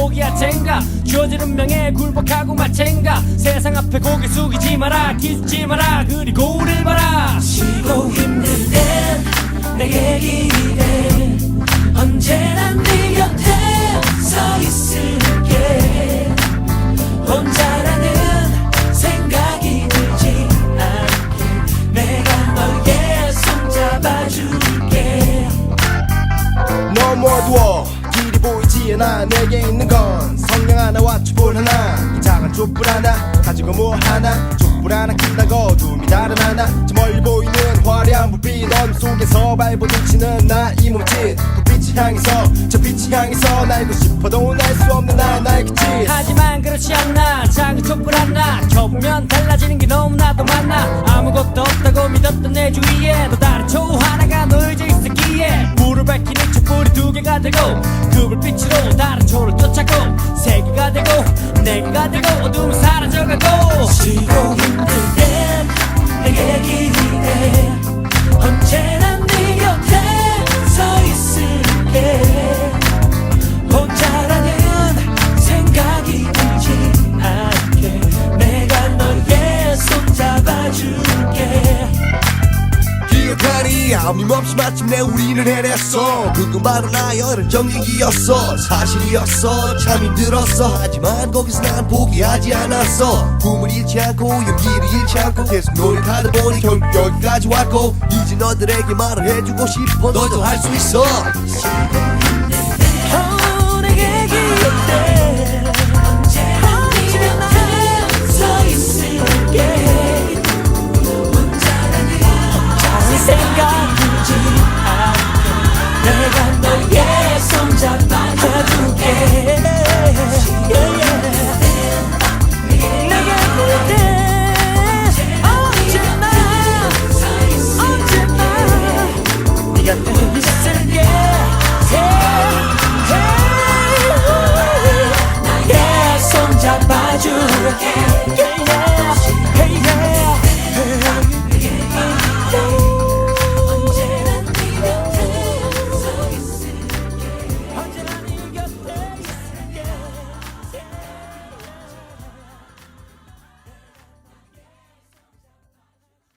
포기할 텐가. 주어진 운명에 굴복하고 말 텐가. 세상 앞에 고개 숙이지 마라 기죽지 마라 그리고 우릴 봐라. 쉬고 힘들 땐 내게 기대 언제나 네 곁에 서 있을게. 혼자라는 생각이 들지 않게. 내가 너의 손 잡아줄게. 너무 어두워 않아 내게 있는 건 성냥 하나와 촛불 하나. 이 작은 촛불 하나 가지고 뭐 하나. 촛불 하나 킨다고 어둠이 다른 하나. 저 멀리 보이는 화려한 불빛 어둠 속에서 발버둥치는 나 이 몸짓. 불빛이 향해서 저 빛이 향해서 날고 싶어도 날 수 없는 나의 날개짓. 하지만 그렇지 않나. 작은 촛불 하나 켜보면 달라지는 게 너무나도 많아. 아무것도 없다고 믿었던 내 주위에 또 다른 초 하나가 놓여져 있었기에 불을 밝히는 촛불이 두 개가 되고 빛으로 다른 초를 쫓아고 세 개가 되고 네 개가 되고 어둠이 사라져가고 쉬고 힘들 땐 아낌없이 마침내 우리는 해냈어. 그것만은 나열은 정얘기였어. 사실이었어. 참 힘들었어. 하지만 거기서 난 포기하지 않았어. 꿈을 잃지 않고 용기를 잃지 않고 계속 노력 하다 보니 결국 여기까지 왔고 이제 너들에게 말을 해주고 싶어. 너도 할 수 있어 어, sugar.